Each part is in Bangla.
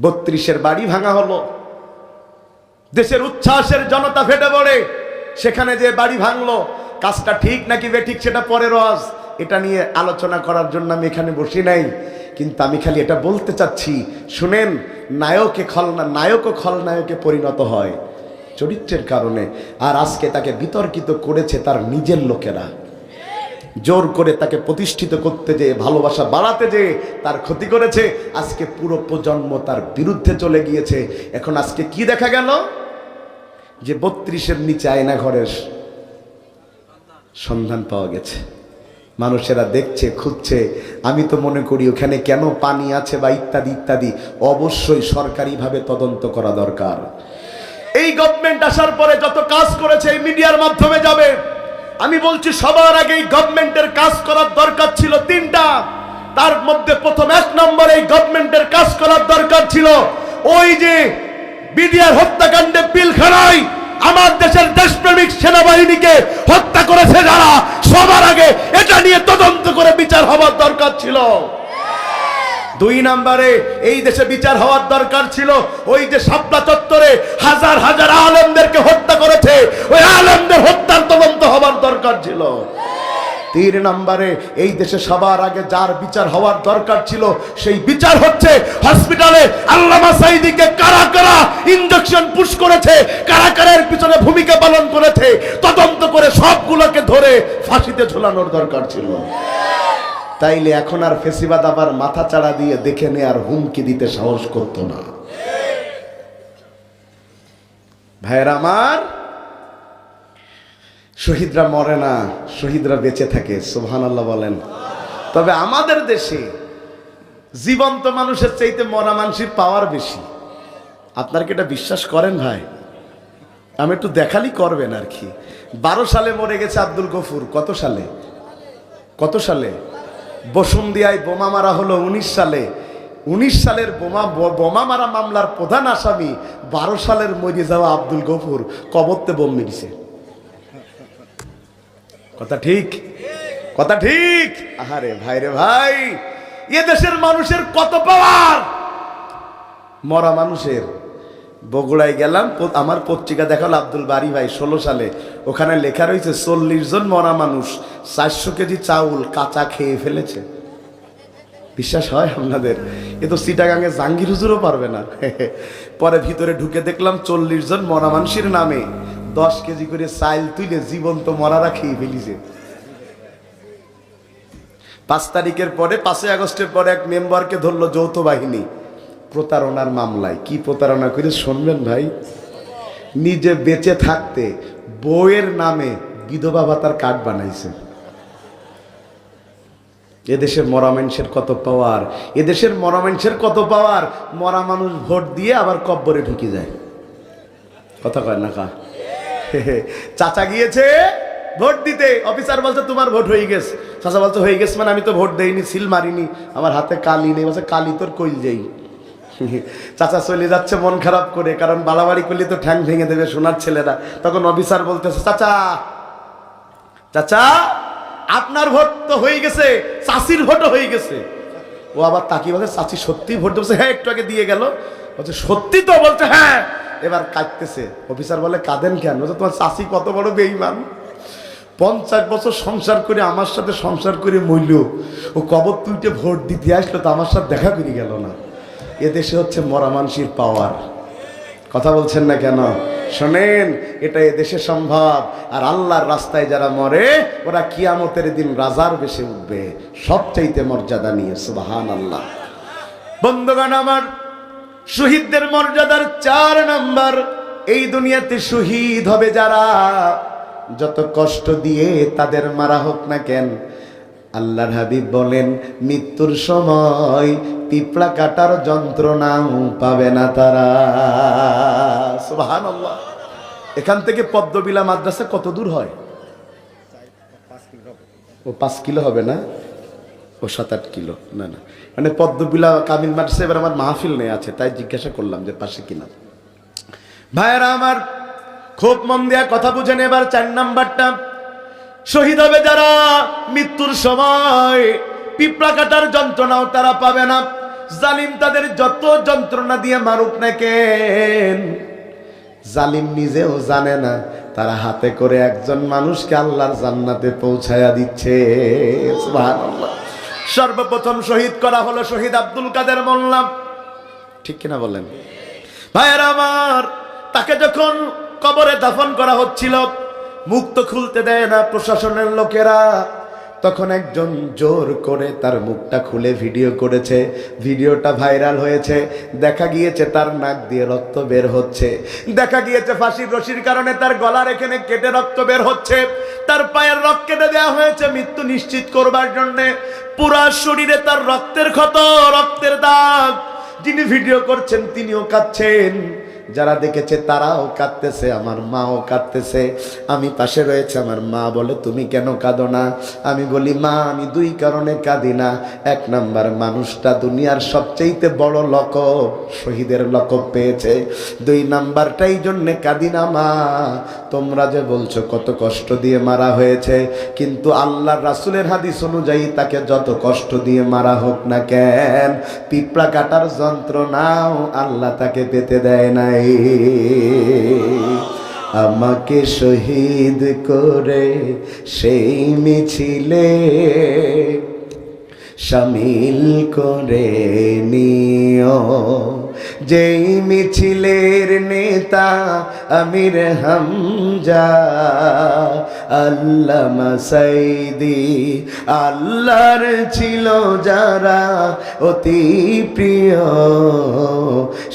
বত্রিশের বাড়ি ভাঙা হলো। দেশের উচ্ছ্বাসের জনতা ফেটে পড়ে। সেখানে যে বাড়ি ভাঙলো, কাজটা ঠিক নাকি বেঠিক সেটা পরে রস এটা নিয়ে আলোচনা করার জন্য আমি এখানে বসি নাই। কিন্তু আমি খালি এটা বলতে চাচ্ছি, শুনেন, নায়কে খলনা নায়ক ও খলনায়কে পরিণত হয়। চরিত্রের কারণে। আর আজকে তাকে বিতর্কিত করেছে তার নিজের লোকেরা। জোর করে তাকে প্রতিষ্ঠিত করতে যে, ভালোবাসা বাড়াতে যে, তার ক্ষতি করেছে, আজকে পুরো প্রজন্ম তার বিরুদ্ধে চলে গিয়েছে। এখন আজকে কি দেখা গেল? যে বত্রিশের নিচে আয়না ঘরের সন্ধান পাওয়া গেছে। মানুষেরা দেখছে, খুঁজছে, আমি তো মনে করি ওখানে কেন পানি আছে বা ইত্যাদি ইত্যাদি। অবশ্যই সরকারিভাবে তদন্ত করা দরকার। এই গভর্নমেন্ট আসার পরে যত কাজ করেছে, এই মিডিয়ার মাধ্যমে যাবে। আমি বলছি, সবার আগে এই গভর্নমেন্টের কাজ করার দরকার ছিল তিনটা। তার মধ্যে প্রথম এক নম্বরে এই গভর্নমেন্টের কাজ করার দরকার ছিল, ওই যে বিডিআর হত্যাকাণ্ডে পিল পিলখানায় আমার দেশের দেশপ্রেমিক সেনাবাহিনীকে হত্যা করেছে যারা, সবার আগে এটা নিয়ে তদন্ত করে বিচার হওয়ার দরকার ছিল। দুই নম্বরে এই দেশে বিচার হওয়ার দরকার ছিল। ওই যে শাপলা চত্বরে হাজার হাজার আলমদেরকে হত্যা করেছে। ওই আলমদের হত্যার তদন্ত হওয়ার দরকার ছিল। তিন নম্বরে এই দেশে সবার আগে যার বিচার হওয়ার দরকার ছিল, সেই বিচার হচ্ছে হসপিটালে আল্লামা সাইদিকে কারা কারা ইঞ্জেকশন পুশ করেছে কারা কারার পিছনে ভূমিকা পালন করেছে। তদন্ত করে সবগুলোকে ধরে ফাঁসিতে ঝোলানোর দরকার ছিল। তাইলে এখন আর ফেসিবাদ আবার মাথা চাড়া দিয়ে দেখে আর হুমকি দিতে সাহস করতো না। ভাইয়ের আমার, শহীদরা মরে না, শহীদরা বেঁচে থাকে সুবহান আল্লাহ বলেন। তবে আমাদের দেশে জীবন্ত মানুষের চাইতে মরা মানুষের পাওয়ার বেশি। আপনার কি এটা বিশ্বাস করেন ভাই? আমি একটু দেখালি করবেন আর কি। বারো সালে মরে গেছে আব্দুল গফুর, কত সালে? কত সালে? বসুন্দিয়ায় বোমা মারা হলো উনিশ সালে। উনিশ সালের বোমা বোমা মারা মামলার প্রধান আসামি বারো সালের মরে যাওয়া আব্দুল গফুর কবরতে বোম মেরেছে। কথা ঠিক? কথা ঠিক? আহারে ভাই রে ভাই, এ দেশের মানুষের কত পাওয়ার মরা মানুষের। বগুড়ায় গেলাম আমার পত্রিকা দেখাল আব্দুল বাড়ি ভাই, ষোলো সালে। ওখানে লেখা রয়েছে, চল্লিশ জন মরা মানুষ, চারশো কেজি চাউল কাঁচা খেয়ে ফেলেছে। বিশ্বাস হয় আপনাদের? এ তো সিটাগাঙ্গে জাঙ্গির হুজুরও পারবে না। পরে ভিতরে ঢুকে দেখলাম, চল্লিশ জন মরা মানুষের নামে দশ কেজি করে চাইল তুলে জীবন্ত মরারা খেয়ে ফেলিছে। পাঁচ তারিখের পরে, পাঁচই আগস্টের পরে এক মেম্বারকে ধরলো যৌথ বাহিনী। প্রতারণার মামলায়। কি প্রতারণা করে? শুনবেন ভাই। নিজে বেঁচে থাকতে বউয়ের নামে বিধবা ভাতার কার্ড বানাইছে। এদেশের মরা মানুষের কত পাওয়ার এদেশের মরা মানুষের কত পাওয়ার মরা মানুষ ভোট দিয়ে আবার কব্বরে ঢুকে যায়। কথা কয় না কা? চাচা গিয়েছে ভোট দিতে। অফিসার বলছে, তোমার ভোট হয়ে গেছে। চাচা বলছে, হয়ে গেছে মানে আমি তো ভোট দেইনি, সিল মারিনি। আমার হাতে কালি নেই। বলছে, কালি তোর কইল যাই। চাচা চলে যাচ্ছে, মন খারাপ করে, কারণ বালাবাড়ি করলে তো ঠ্যাং ভেঙে দেবে সোনার ছেলেরা। তখন অফিসার বলতেছে, চাচা চাচা, আপনার ভোট তো হয়ে গেছে, চাষির ভোটও হয়ে গেছে। ও আবার তাকিয়ে বলছে, চাচি সত্যি ভোট বলছে হ্যাঁ একটু আগে দিয়ে গেল। বলছে, সত্যি তো? বলছে হ্যাঁ। এবার কাঁদতেছে। অফিসার বলে, কাঁদেন কেন? বলছে, তোমার চাষি কত বড় বেইমান। পঞ্চাশ বছর সংসার করে আমার সাথে সংসার করে মইল ও কবর তুইটে ভোট দিতে আসলো, তো আমার সাথে দেখা করে গেল না। এ দেশে হচ্ছে মরা মানুষের পাওয়ার। কথা বলছেন না কেন? শোনেন, এটা এদেশে সম্ভব। আর আল্লাহর রাস্তায় যারা মরে, ওরা কিয়ামতের দিন রাজার বেশে উঠবে। সবচাইতে মর্যাদা নিয়ে সুবাহান আল্লাহ বন্ধুগণ আমার, শহীদদের মর্যাদার চার নাম্বার, এই দুনিয়াতে শহীদ হবে যারা। যত কষ্ট দিয়ে তাদের মারা হোক না কেন আল্লাহর হাবিব বলেন, মৃত্যুর সময় পিঁপড়া কাটার যন্ত্রণাও পাবে না তারা। এখান থেকে পদ্মবিলা মাদ্রাসা কত দূর হয়? ও পাঁচ কিলো হবে না? ও সাত আট কিলো, না না। মানে পদ্মবিলা কামিল মাদ্রাসা এবার আমার মাহফিল নেই আছে, তাই জিজ্ঞাসা করলাম যে পাশে কিনা। ভাইয়েরা, আমার খুব মন দেয়া কথা বুঝেন এবার চার নাম্বারটা শহীদ হবে যারা মৃত্যুর সময়। পিঁপড়া কাটার যন্ত্রণাও তারা পাবে না। জালিম তাদের যত যন্ত্রণা দিয়ে মারুক না কেন? জালিম নিজেও জানে না, তারা হাতে করে একজন মানুষকে আল্লাহর জান্নাতে পৌঁছায়া দিচ্ছে। সর্বপ্রথম শহীদ করা হলো শহীদ আব্দুল কাদের মোল্লা। ঠিক কিনা বলেন? ভাইয়ের আমার, তাকে যখন কবরে দাফন করা হচ্ছিল মুখ তো খুলতে দেয় না প্রশাসনের লোকেরা। তখন একজন জোর করে তার মুখটা খুলে ভিডিও করেছে। ভিডিওটা ভাইরাল হয়েছে। দেখা গিয়েছে তার নাক দিয়ে রক্ত বের হচ্ছে। দেখা গিয়েছে ফাঁসির রশির কারণে তার গলার এখানে কেটে রক্ত বের হচ্ছে। তার পায়ের রক্ত কেটে দেওয়া হয়েছে মৃত্যু নিশ্চিত করবার জন্যে। পুরা শরীরে তার রক্তের ক্ষত, রক্তের দাগ। যিনি ভিডিও করছেন তিনিও কাঁদছেন। যারা দেখেছে তারাও কাঁদতেছে, আমার মাও কাঁদতেছে। আমি পাশে রয়েছে, আমার মা বলে, তুমি কেন কাঁদো না? আমি বলি, মা, আমি দুই কারণে কাঁদি না। এক নাম্বার, মানুষটা দুনিয়ার সবচেয়েতে বড় লক শহীদের লকব পেয়েছে। দুই নাম্বারটাই জন্যে কাঁদি না, মা। তোমরা যে বলছো, কত কষ্ট দিয়ে মারা হয়েছে, কিন্তু আল্লাহর রাসুলের হাদিস অনুযায়ী তাকে যত কষ্ট দিয়ে মারা হোক না কেন, পিঁপড়া কাটার যন্ত্রণাও আল্লাহ তাকে পেতে দেয় নাই। আমাকে শহীদ করে সেই মিছিলে সামিল করে নিও। যেই মিছিলের নেতা আমির হামজা আল্লাহ মাসাইদি আল্লাহর ছিল যারা অতি প্রিয়,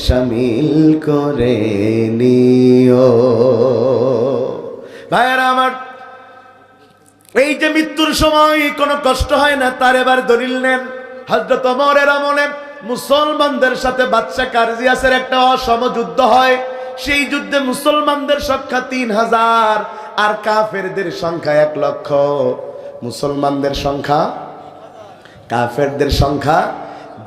সামিল করে নিও। ভাইয়ারা আমার, এই যে মৃত্যুর সময় কোনো কষ্ট হয় না, তার এবার দলিল নেন হজরত অমরের আমলে। মুসলমানদের সাথে বাচ্চা কার্জিয়াসের একটা অসম যুদ্ধ হয়। সেই যুদ্ধে মুসলমানদের সংখ্যা তিন হাজার, আর কাফেরদের সংখ্যা এক লক্ষ। মুসলমানদের সংখ্যা, কাফেরদের সংখ্যা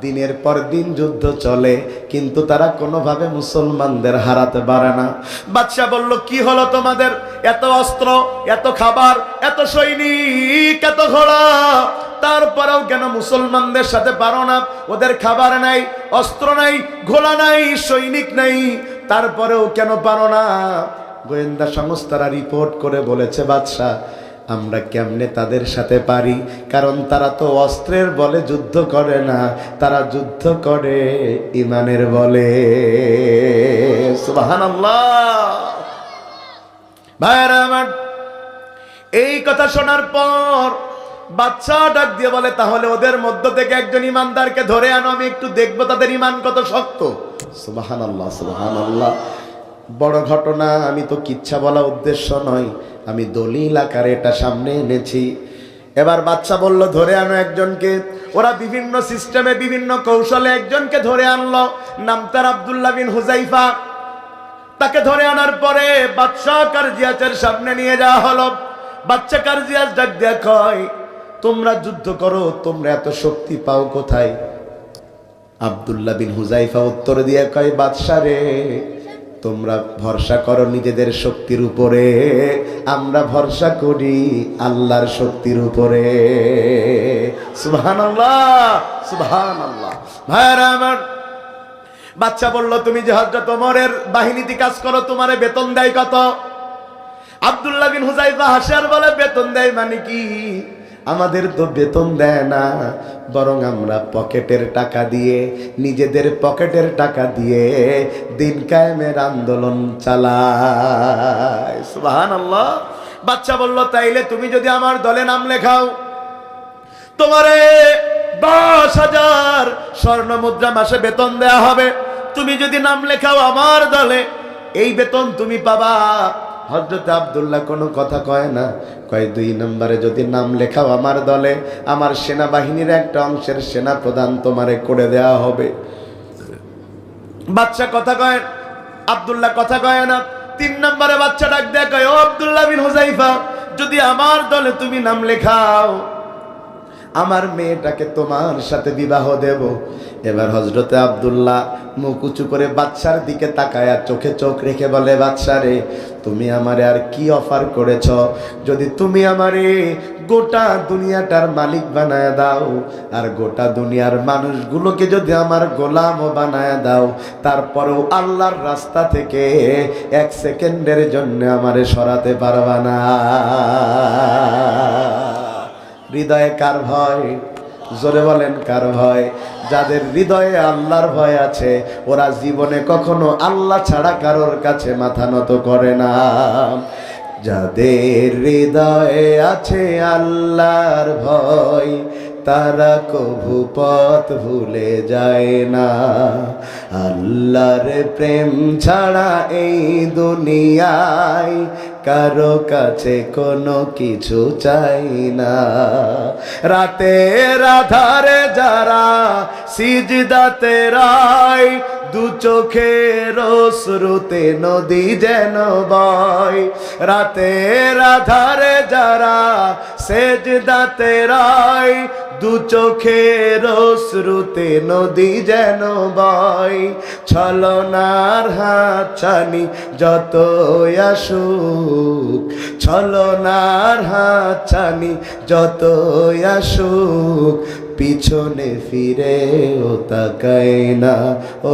দিনের পর দিন যুদ্ধ চলে, কিন্তু তারা কোনোভাবে মুসলমানদের হারাতে পারে না। বাদশাহ বলল, কি হলো তোমাদের? এত অস্ত্র, এত খাবার, এত সৈনিক, এত ঘোড়া তারপরেও কেন মুসলমানদের সাথে পারো না? ওদের খাবার নাই, অস্ত্র নাই ঘোলা নাই, সৈনিক নাই, তারপরেও কেন পারো না? গোয়েন্দা সংস্থারা রিপোর্ট করে বলেছে বাদশাহ আমরা কেমনে তাদের সাথে পারি? কারণ তারা তো অস্ত্রের বলে যুদ্ধ করে না, তারা যুদ্ধ করে ইমানের বলে। ভাইরা আমার, এই কথা শোনার পর বাচ্চা ডাক দিয়ে বলে, তাহলে ওদের মধ্য থেকে একজন ইমানদারকে ধরে আনো, আমি একটু দেখব তাদের ইমান কত শক্ত। সুবাহান আল্লাহ সুবাহান আল্লাহ বড় ঘটনা, আমি তো কিচ্ছা বলা উদ্দেশ্য নয়, আমি দলিল আকারে এটা সামনে এনেছি। এবার বাচ্চা বলল, ধরে আনো একজনকে। ওরা বিভিন্ন সিস্টেমে, বিভিন্ন কৌশলে একজনকে ধরে আনলো, নাম তার আবদুল্লাহ বিন হুজাইফা তাকে ধরে আনার পরে বাদশাহ কারজিয়াসের সামনে নিয়ে যাওয়া হলো। বাচ্চা কারজিয়াস ডাক দিয়া কয় তোমরা যুদ্ধ করো, তোমরা এত শক্তি পাও কোথায়? আবদুল্লাহ বিন হুজাইফা উত্তর দিয়ে কয় বাদশাহ রে, তোমরা ভরসা করো নিজেদের শক্তির উপরে। আমরা ভরসা করি আল্লাহর শক্তির উপরে। আল্লাহ আল্লাহ আমার বাচ্চা বলল, তুমি যে হজরত ওমরের বাহিনীতে কাজ করো, তোমারে বেতন দেয় কত? আব্দুল্লাহ বিন হুজাইফা হাসার বলে, বেতন দেয় মানে কি? আমাদের তো বেতন দেয় না। বরং আমরা পকেটের টাকা দিয়ে, নিজেদের পকেটের টাকা দিয়ে দিন কায়েমের আন্দোলন চালাই। সুবাহান আল্লাহ বাচ্চা বলল, তাইলে তুমি যদি আমার দলে নাম লেখাও, তোমারে দশ হাজার স্বর্ণ মুদ্রা মাসে বেতন দেয়া হবে। তুমি যদি নাম লেখাও আমার দলে, এই বেতন তুমি পাবা হজরত আবদুল্লাহ কোনো কথা কয় না? কয়, দুই নম্বরে যদি নাম লেখাও আমার দলে, আমার সেনাবাহিনীর একটা অংশের সেনা প্রধান তোমারে করে দেয়া হবে। বাচ্চা কথা কয়, আবদুল্লাহ কথা কয় না। তিন নম্বরে বাচ্চা ডাক দেয়, কয়, ও আবদুল্লাহ বিন হুজাইফা যদি আমার দলে তুমি নাম লেখাও আমার মেয়েটাকে তোমার সাথে বিবাহ দেব। এবার হজরতে আবদুল্লাহ মুখ উঁচু করে বাচ্চার দিকে তাকায় আর চোখে চোখ রেখে বলে বাচ্চা রে তুমি আমারে আর কি অফার করেছ? যদি তুমি আমারে গোটা দুনিয়াটার মালিক বানায় দাও, আর গোটা দুনিয়ার মানুষগুলোকে যদি আমার গোলামও বানায় দাও, তারপরেও আল্লাহর রাস্তা থেকে এক সেকেন্ডের জন্য আমারে সরাতে পারবা না। হৃদয়ে কার ভয়? জোরে বলেন, কার ভয়? যাদের হৃদয়ে আল্লাহর ভয় আছে, ওরা জীবনে কখনো আল্লাহ ছাড়া কারোর কাছে মাথা নত করে না। যাদের হৃদয়ে আছে আল্লাহর ভয় তারা কভু পথ ভুলে যায় না। আল্লাহর প্রেম ছাড়া এই দুনিয়ায় কারও কাছে কোনো কিছু চাই না। রাতে রাধারে যারা সিজদাতে রায় দু চোখের শ্রুতে নদী যেন বয়। রাতের আধারে যারা সেজদাতে রায়, দু চোখের শ্রুতে নদী যেন বয়। ছলনার হাত ছানি যত আসুক, ছলনার হাত ছানি যত আসুক পিছনে ফিরে ও তাকাই না।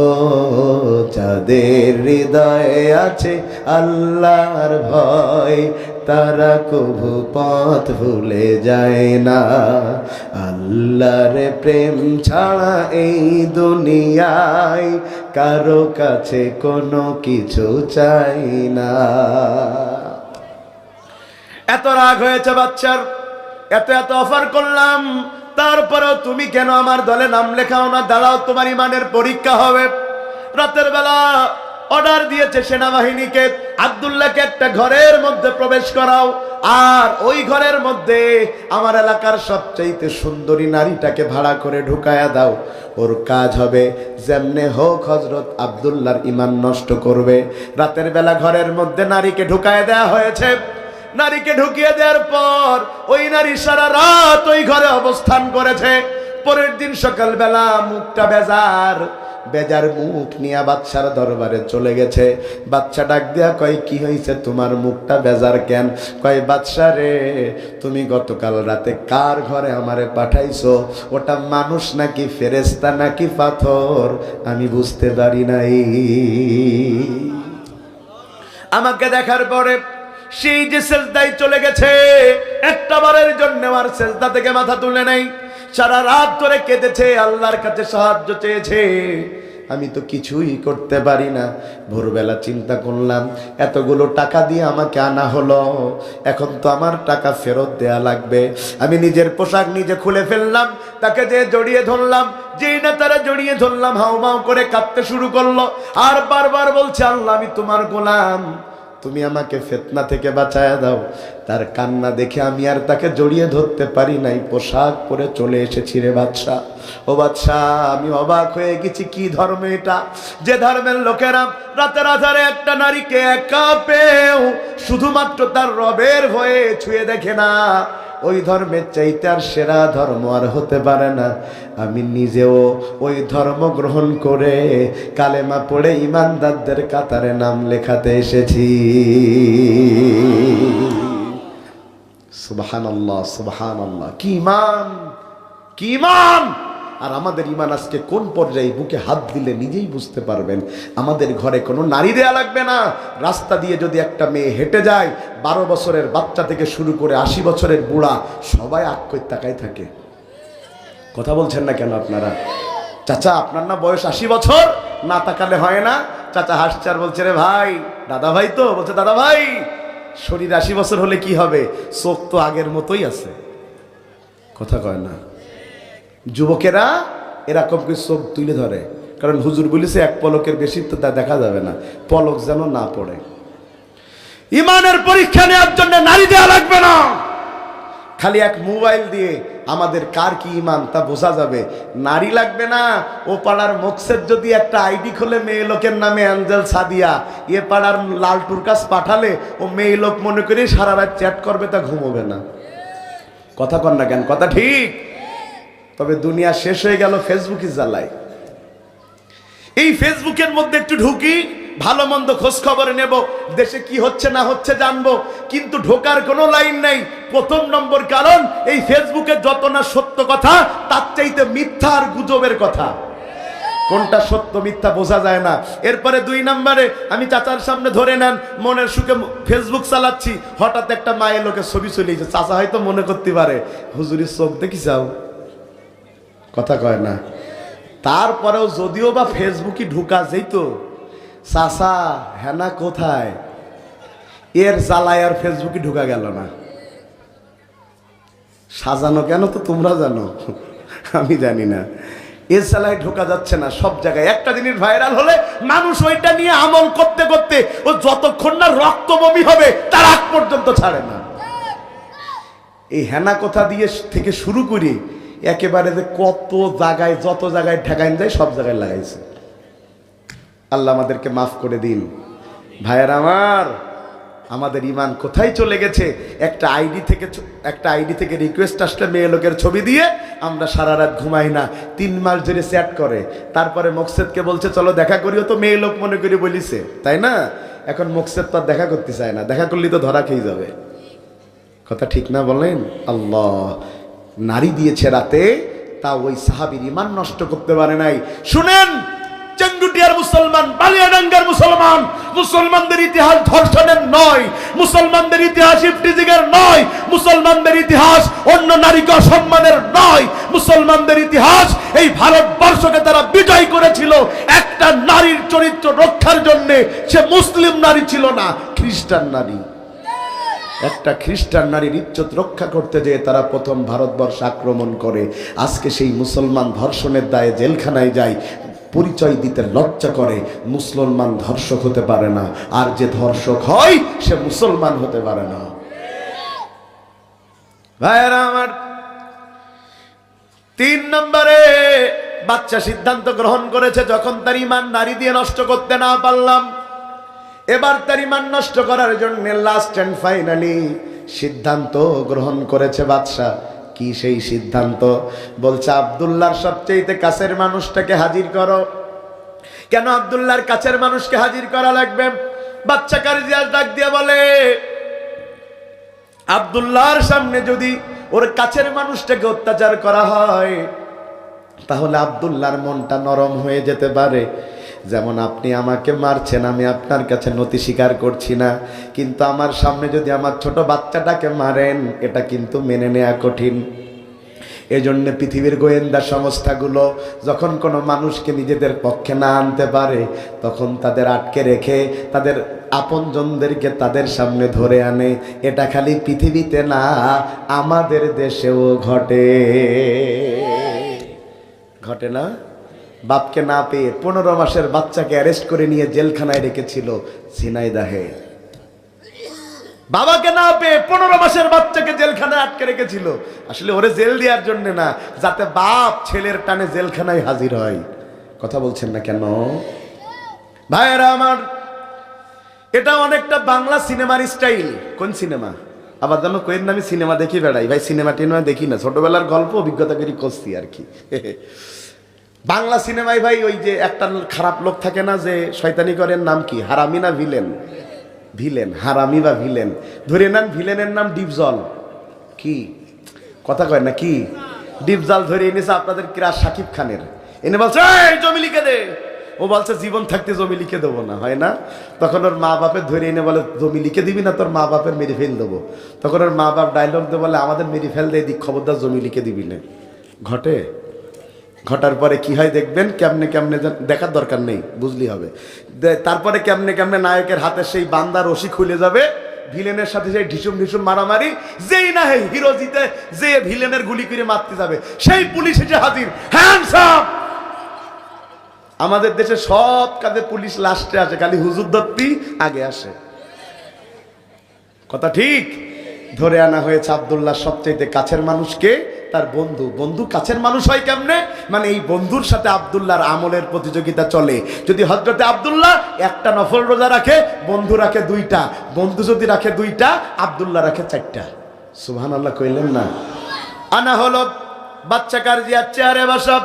ও, যাদের হৃদয়ে আছে আল্লাহর ভয়, তারা কভু পথ ভুলে যায় না। আল্লাহর প্রেম ছাড়া এই দুনিয়ায় কারও কাছে কোনো কিছু চাই না। এত রাগ হয়েছে বাচ্চার, এত এত অফার করলাম। তারপরেও তুমি কেন আমার দলে নাম লেখাও না? দাঁড়াও, তোমার ইমানের পরীক্ষা হবে। রাতের বেলা অর্ডার দিয়েছে সেনাবাহিনীকে, আবদুল্লাহকে একটা ঘরের মধ্যে প্রবেশ করাও। আর ওই ঘরের মধ্যে আমার এলাকার সবচাইতে সুন্দরী নারীটাকে ভাড়া করে ঢুকায়া দাও। ওর কাজ হবে যেমনে হোক হজরত আবদুল্লাহর ইমান নষ্ট করবে। রাতের বেলা ঘরের মধ্যে নারীকে ঢুকায় দেয়া হয়েছে। নারীকে ঢুকিয়ে দেওয়ার পর ওই নারী সারা রাত ওই ঘরে অবস্থান করেছে। পরের দিন সকালবেলা মুখটা বেজার বেজার মুখ নিয়ে বাচ্চার দরবারে চলে গেছে। বাচ্চা ডাক দিয়া কয়, কি হয়েছে তোমার মুখটা বেজার কেন? কয় বাচ্চা রে, তুমি গতকাল রাতে কার ঘরে আমারে পাঠাইছো? ওটা মানুষ নাকি ফেরেস্তা নাকি পাথর? আমি বুঝতে পারি নাই। আমাকে দেখার পরে সেই যে সেজদায় চলে গেছে, একটা বারের জন্য আর সেজদা থেকে মাথা তুলে নাই। সারা রাত ধরে কেঁদেছে, আল্লাহর কাছে সাহায্য চেয়েছে। আমি তো কিছুই করতে পারি না। ভোরবেলা চিন্তা করলাম, এতগুলো টাকা দিয়ে আমাকে আনা হলো। এখন তো আমার টাকা ফেরত দেয়া লাগবে। আমি নিজের পোশাক নিজে খুলে ফেললাম, তাকে যে জড়িয়ে ধরলাম, যেই না তারা জড়িয়ে ধরলাম, হাউমাউ করে কাঁদতে শুরু করল। আর বারবার বলছে, আল্লাহ, আমি তোমার গোলাম। তুমি আমাকে ফেতনা থেকে বাঁচায়া দাও। তার কান্না দেখে আমি আর তাকে জড়িয়ে ধরতে পারি নাই। পোশাক পরে চলে এসেছি রে বাদশাহ। ও বাদশাহ, আমি অবাক হয়ে গেছি, কি ধর্ম এটা? যে ধর্মের লোকেরা রাতের আধারে একটা নারীকে একা পেয়েও শুধুমাত্র তার রবের হয়ে ছুঁয়ে দেখে না। ওই ধর্মের চাইতে আর সেরা ধর্ম আর হতে পারে না। আমি নিজেও ওই ধর্ম গ্রহণ করে কালেমা পড়ে ইমানদারদের কাতারে নাম লেখাতে এসেছি। সুবাহান আল্লাহ সুবাহান আল্লাহ কি ইমান? কি ইমান? আর আমাদের ইমান আজকে কোন পর্যায়ে বুকে হাত দিলে নিজেই বুঝতে পারবেন? আমাদের ঘরে কোনো নারী দেয়া লাগবে না। রাস্তা দিয়ে যদি একটা মেয়ে হেঁটে যায়, বারো বছরের বাচ্চা থেকে শুরু করে আশি বছরের বুড়া, সবাই আক্ষর তাকাই থাকে। কথা বলছেন না কেন আপনারা? চাচা, আপনার না বয়স আশি বছর? না তাকালে হয় না। চাচা হাসছে আর বলছে, রে ভাই দাদা ভাই তো? বলছে দাদা ভাই শরীর আশি বছর হলে কি হবে? চোখ তো আগের মতোই আছে। কথা কয় না। যুবকেরা এরকম করে চোখ তুলে ধরে। কারণ হুজুর বলেছে, এক পলকের বেশি তো তা দেখা যাবে না। পলক যেন না পড়ে। ইমানের পরীক্ষা নেওয়ার জন্য নারী দেওয়া লাগবে না। খালি এক মোবাইল দিয়ে আমাদের কার কি ইমান তা বোঝা যাবে। নারী লাগবে না, ও পাড়ার মকসেদ যদি একটা আইডি খোলে, মেয়ে লোকের নামে অ্যাঞ্জেল সাদিয়া। এ পাড়ার লালটুর কাছ পাঠালে, ও মেয়ে লোক মনে করে সারা রাত চ্যাট করবে তা ঘুমোবে না। কথা কর না কেন? কথা ঠিক? তবে দুনিয়া শেষ হয়ে গেল ফেসবুকই জ্বালায়। এই ফেসবুকের মধ্যে একটু ঢুকি, ভালো মন্দ খোঁজ খবর নেব, দেশে কি হচ্ছে না হচ্ছে জানব, কিন্তু ঢোকার কোনো লাইন নাই। প্রথম নম্বর কারণ, এই ফেসবুকে যত না সত্য কথা, তার চাইতে মিথ্যা আর গুজবের কথা। কোনটা সত্য মিথ্যা বোঝা যায় না। এরপরে দুই নম্বরে, আমি চাচার সামনে ধরে নেন, মনের সুখে ফেসবুক চালাচ্ছি। হঠাৎ একটা মায়ের লোকের ছবি চলিয়েছে চাচা হয়তো মনে করতে পারে, হুজুরির চোখ দেখি যাও। কথা কয় না। তারপরেও যদিও বা ফেসবুকে ঢুকা যেত চাচা, হেনা কোথায়? এর জ্বালায় আর ফেসবুকে ঢুকা গেল না। সাজানো কেন তো তোমরা জানো? আমি জানি না। এর জ্বালায় ঢোকা যাচ্ছে না সব জায়গায়। একটা জিনিস ভাইরাল হলে মানুষ ওইটা নিয়ে আমল করতে করতে ও যতক্ষণ না রক্ত বমি হবে, তার আগ পর্যন্ত ছাড়ে না। এই হেনা কথা দিয়ে থেকে শুরু করি একেবারে যে কত জায়গায়, যত জায়গায় ঠেকাইন যায়, সব জায়গায় লাগাইছে। আল্লাহ আমাদেরকে মাফ করে দিন। ভাইয়ার আমার, আমাদের ইমান কোথায় চলে গেছে? একটা আইডি থেকে একটা আইডি থেকে রিকোয়েস্ট আসলে মেয়ে লোকের ছবি দিয়ে আমরা সারা রাত ঘুমাই না। তিন মাস ধরে চ্যাট করে। তারপরে মকসেদকে বলছে, চলো দেখা করিও তো। মেয়ে লোক মনে করি বলিছে। তাই না? এখন মকসেদ তো দেখা করতে চায় না। দেখা করলে তো ধরা খেয়ে যাবে। কথা ঠিক না বলেন? আল্লাহ। নারী দিয়েছে রাতে, তা ওই সাহাবির ইমান নষ্ট করতে পারে নাই। শুনেন, চেঙ্গুটিয়ার মুসলমান, বালিয়াডাঙ্গার মুসলমান, মুসলমানদের ইতিহাস ধর্ষণের নয়, মুসলমানদের ইতিহাস ইফটিজিংয়ের নয়, মুসলমানদের ইতিহাস অন্য নারীকে অসম্মানের নয়, মুসলমানদের ইতিহাস এই ভারতবর্ষকে তারা বিজয় করেছিল। একটা নারীর চরিত্র রক্ষার জন্য সে মুসলিম নারী ছিল না, খ্রিস্টান নারী। একটা খ্রিস্টান নারীর ইজ্জত রক্ষা করতে যেয়ে তারা প্রথম ভারতবর্ষ আক্রমণ করে। আজকে সেই মুসলমান ধর্ষণের দায়ে জেলখানায় যায়, পরিচয় দিতে লজ্জা করে। মুসলমান ধর্ষক হতে পারে না। আর যে ধর্ষক হয়, সে মুসলমান হতে পারে না। ভাইয়েরা আমার, তিন নম্বরে বাচ্চা সিদ্ধান্ত গ্রহণ করেছে, যখন তার ইমান নারী দিয়ে নষ্ট করতে না পারলাম। এবার তার ইমান নষ্ট করার জন্য লাস্ট অ্যান্ড ফাইনালি সিদ্ধান্ত গ্রহণ করেছে বাদশাহ। কি সেই সিদ্ধান্ত? বলছে, আবদুল্লাহর সবচেয়ে কাছের মানুষটাকে হাজির করো। কেন আবদুল্লাহর কাছের মানুষকে হাজির করা লাগবে? বাচ্চা কারিজিয়ার ডাক দিয়ে বলে, আবদুল্লাহর সামনে যদি ওর কাছের মানুষটাকে অত্যাচার করা হয়, তাহলে আবদুল্লাহর মনটা নরম হয়ে যেতে পারে। যেমন আপনি আমাকে মারছেন, আমি আপনার কাছে নতি স্বীকার করছি না। কিন্তু আমার সামনে যদি আমার ছোট বাচ্চাটাকে মারেন, এটা কিন্তু মেনে নেওয়া কঠিন। এজন্য পৃথিবীর গোয়েন্দা সংস্থাগুলো যখন কোনো মানুষকে নিজেদের পক্ষে না আনতে পারে, তখন তাদের আটকে রেখে তাদের আপনজনদেরকে তাদের সামনে ধরে আনে। এটা খালি পৃথিবীতে না, আমাদের দেশেও ঘটে। ঘটে না? বাপকে না পেয়ে পনেরো মাসের বাচ্চাকে অ্যারেস্ট করে নিয়ে জেলখানায় রেখেছিল ঝিনাইদাহে বাবাকে না পেয়ে পনেরো মাসের বাচ্চাকে জেলখানায় আটকে রেখেছিল। আসলে ওরে জেল দেওয়ার জন্য না, যাতে বাপ ছেলের টানে জেলখানায় হাজির হয়। কথা বলছেন না কেন? ভাইয়েরা আমার, এটা অনেকটা বাংলা সিনেমার স্টাইল। কোন সিনেমা? আবার যেন কোয়ের নামে সিনেমা দেখি বেড়াই। ভাই সিনেমা টিনেমা দেখি না। ছোটবেলার গল্প অভিজ্ঞতা করি করছি আর কি। বাংলা সিনেমায় ভাই ওই যে একটা খারাপ লোক থাকে না যে শয়তানি করেন, নাম কি? হারামি না ভিলেন? ভিলেন, হারামি বা ভিলেন? ধরে নেন ভিলেনের নাম ডিপজল। কি? কথা কয় না কি? ডিপজল ধরে এনেছে আপনাদের কিরাজ সাকিব খানের। এনে বলছে, এই, জমি লিখে দে। ও বলছে, জীবন থাকতে জমি লিখে দেবো না। হয় না? তখন ওর মা বাপের ধরে এনে বলে, জমি লিখে দিবি না, তোর মা বাপের মেরে ফেল দেবো। তখন ওর মা বাপ ডায়লগ দিয়ে বলে, আমাদের মেরে ফেল দেয় দিক খবরদার জমি লিখে দিবি না। ঘটে? ঘটার পরে কি হয় দেখবেন, কেমনে কেমনে দেখার দরকার নেই বুঝলি হবে। তারপরে কেমনে কেমনে নায়কের হাতে সেই বান্দা রশি খুলে যাবে, ভিলেনের সাথে সেই ঢিসুম ঢিসুম মারামারি, যেই না হে হিরো জিতে, যে ভিলেনের গুলি করে মারতে যাবে, সেই পুলিশ এসে হাজির আপ আমাদের দেশে সব কাজে পুলিশ লাস্টে আসে, খালি হুজুর দত্তি আগে আসে। কথা ঠিক? ধরে আনা হয়েছে আবদুল্লাহ সবচাইতে কাছের মানুষকে তার বন্ধু। বন্ধু কাছের মানুষ হয় কেমনে? মানে এই বন্ধুর সাথে আবদুল্লাহর আমলের প্রতিযোগিতা চলে। যদি হজরতে আবদুল্লাহ একটা নফল রোজা রাখে, বন্ধু রাখে দুইটা। বন্ধু যদি রাখে দুইটা, আবদুল্লাহ রাখে চারটা। সুহান আল্লাহ কইলেন না? আনা হলো বাচ্চা কার্জিয়ার চেয়ারে বসা,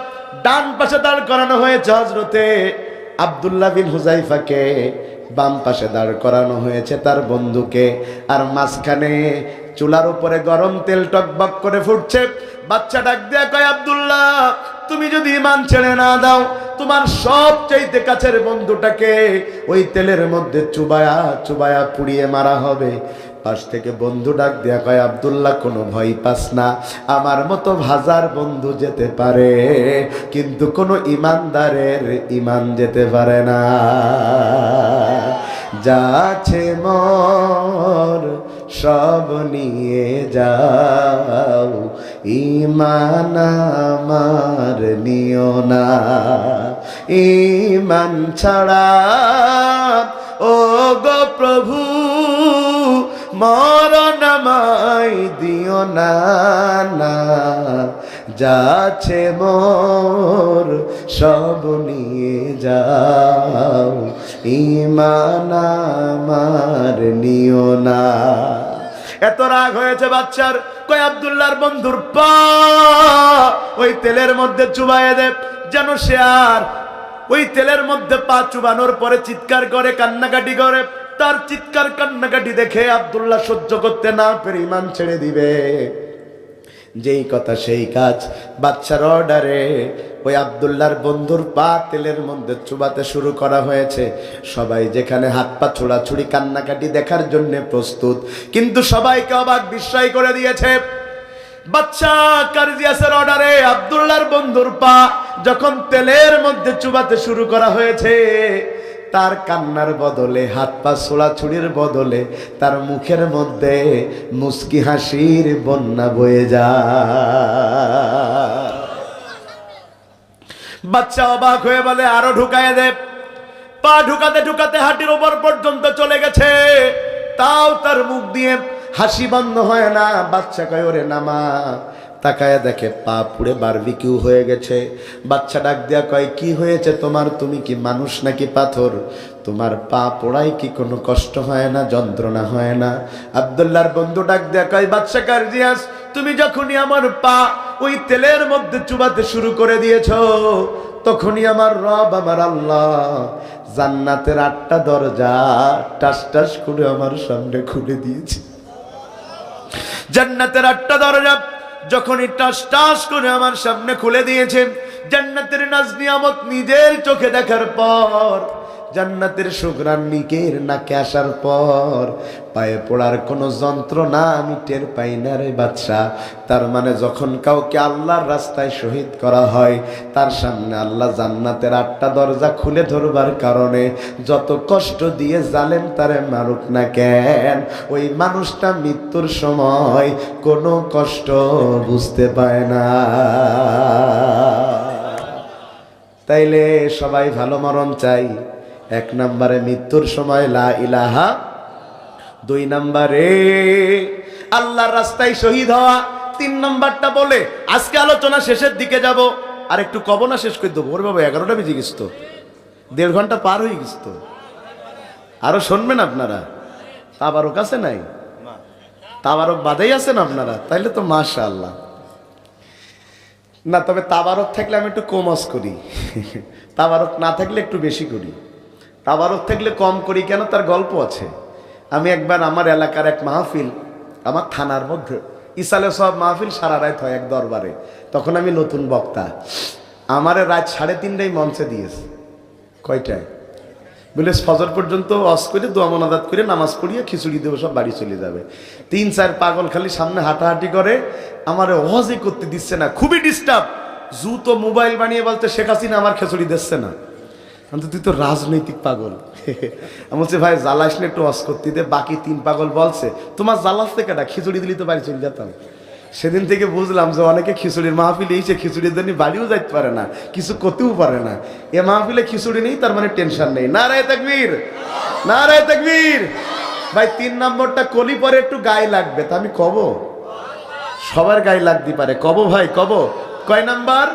ডান পাশে দাঁড় করানো হয়েছে হজরতে আবদুল্লাহ বিন হুজাইফাকে বাম পাশে দাঁড় করানো হয়েছে তার বন্ধুকে। আর মাঝখানে চুলার উপরে গরম তেল টকবক করে ফুটছে। বাচ্চা ডাক দেয়া কয়, আবদুল্লাহ, তুমি যদি ইমান ছেড়ে না দাও, তোমার সব চাইতে কাছের বন্ধুটাকে ওই তেলের মধ্যে চুবায়া চুবায়া পুড়িয়ে মারা হবে। পাশ থেকে বন্ধু ডাক দেয়া কয়, আবদুল্লাহ, কোনো ভয় পাস না। আমার মতো হাজার বন্ধু যেতে পারে, কিন্তু কোনো ইমানদারের ইমান যেতে পারে না। যাচ্ছে মর, সব নিয়ে যাও। ইমান আমার নিও না। ইমান ছাড়া ও গো প্রভু, মরণ আমায় দিও না না। যাচ্ছে মোর সব নিয়ে যাও। ইমান আমার নিও না। এত রাগ হয়েছে বাচ্চার। কই আবদুল্লাহর বন্ধুর পা ওই তেলের মধ্যে চুবাইয়ে দেব যেন সে আর ওই তেলের মধ্যে পা চুবানোর পরে চিৎকার করে, কান্নাকাটি করে। তার চিৎকার কান্নাকাটি দেখে আবদুল্লাহ সহ্য করতে না পেরে ইমান ছেড়ে দিবে। যেই কথা সেই কাজ বাচ্চার অর্ডারে ওই আবদুল্লাহর বন্ধুর পা তেলের মধ্যে চুবাতে শুরু করা হয়েছে। সবাই যেখানে হাত পা ছোড়াছুড়ি, কান্নাকাটি দেখার জন্য প্রস্তুত, কিন্তু সবাইকে অবাক বিস্ময় করে দিয়েছে। বাচ্চা কার্জিয়াসের অর্ডারে আবদুল্লাহর বন্ধুর পা যখন তেলের মধ্যে চুবাতে শুরু করা হয়েছে তার কান্নার বদলে, হাত পা ছোড়াছুড়ির বদলে, তার মুখের মধ্যে মুস্কি হাসির বন্যা বয়ে যায়। বাচ্চা অবাক হয়ে বলে, আরও ঢুকায় দে। পা ঢুকাতে ঢুকাতে হাটির ওপর পর্যন্ত চলে গেছে। তাও তার মুখ দিয়ে হাসি বন্ধ হয় না। বাচ্চা কয়, ওরে নামা তাকায় দেখে পা পুড়ে বারবিকিউ হয়ে গেছে। বাচ্চা ডাক দেয়া কয়, কি হয়েছে তোমার? তুমি কি মানুষ নাকি পাথর? তোমার পা পোড়ায় কি কোনো কষ্ট হয় না, যন্ত্রণা হয় না? আবদুল্লাহর বন্ধু ডাক দেয়া কয় বাচ্চা কার্জিয়াস তুমি যখনই আমার পা ওই তেলের মধ্যে চুবাতে শুরু করে দিয়েছ, তখনই আমার রব আমার আল্লাহ। জান্নাতের আটটা দরজা টাস টাস করে আমার সামনে খুলে দিয়েছে। জান্নাতের আটটা দরজা যখনই টাস টাস করে আমার সামনে খুলে দিয়েছেন, জান্নাতের নাজ নিয়ামত নিজের চোখে দেখার পর জান্নাতের সুগ্রান নিকের নাকে আসার পর পায়ে পড়ার কোনো যন্ত্রণা আমি টের পাই না রে বাচ্চা তার মানে যখন কাউকে আল্লাহর রাস্তায় শহীদ করা হয়, তার সামনে আল্লাহ জান্নাতের আটটা দরজা খুলে ধরবার কারণে যত কষ্ট দিয়ে জালেম তারে মারুক না কেন, ওই মানুষটা মৃত্যুর সময় কোনো কষ্ট বুঝতে পায় না। তাইলে সবাই ভালো মরণ চাই। এক নম্বরে মৃত্যুর সময় লা ইলাহা, দুই নম্বরে আল্লাহর রাস্তায় শহীদ হওয়া, তিন নম্বরটা বলে, আজকে আলোচনা শেষের দিকে যাব, আর একটু কব না শেষ করে দেবো। ওর বাবা, এগারোটা বেজে গেছ তো। দেড় ঘণ্টা পার হয়ে গেছ তো। আরও শুনবেন আপনারা? তাবারক আছে নাই? তাবারক বাদেই আছেন আপনারা? তাইলে তো মাশা আল্লাহ না, তবে তাবারক থাকলে আমি একটু কমস করি। তাবারক না থাকলে একটু বেশি করি। তাবারক থাকলে কম করি কেন? তার গল্প আছে। আমি একবার আমার এলাকার এক মাহফিল, আমার থানার মধ্যে ইসালে সব মাহফিল সারা রাত হয় এক দরবারে। তখন আমি নতুন বক্তা। আমারে রাত সাড়ে তিনটায় মঞ্চে দিয়েছে। কয়টায়? বলে, ফজর পর্যন্ত অস করে, দোয়া মনাদাত করে, নামাজ পড়িয়ে খিচুড়ি দেবো, সব বাড়ি চলে যাবে। তিন, চার পাগল খালি সামনে হাঁটাহাঁটি করে, আমার অহজে করতে দিচ্ছে না। খুবই ডিস্টার্ব জুতো, মোবাইল বানিয়ে বলতে শেখ হাসিনা আমার খিচুড়ি দিচ্ছে না। আমি তুই তো রাজনৈতিক পাগল। আমি বলছি, ভাই জ্বালাস না একটু অস করতে বাকি তিন পাগল বলছে, তোমার জ্বালাস থেকে খিচুড়ি দিলি তো বাড়ি চলে যেতাম। সেদিন থেকে বুঝলাম যে অনেকে খিচুড়ির মাহফিল এইছে খিচুড়ির জন্য বাড়িও যাইতে পারে না, কিছু করতেও পারে না। এ মাহফিলে খিচুড়ি নেই, তার মানে টেনশন নেই। না রায় তাকবীর! না রায় তাকবীর! ভাই, তিন নম্বরটা কলি পরে একটু গায়ে লাগবে, তা আমি কব? সবার গায়ে লাগতে পারে। কব ভাই, কব? কয় নাম্বার?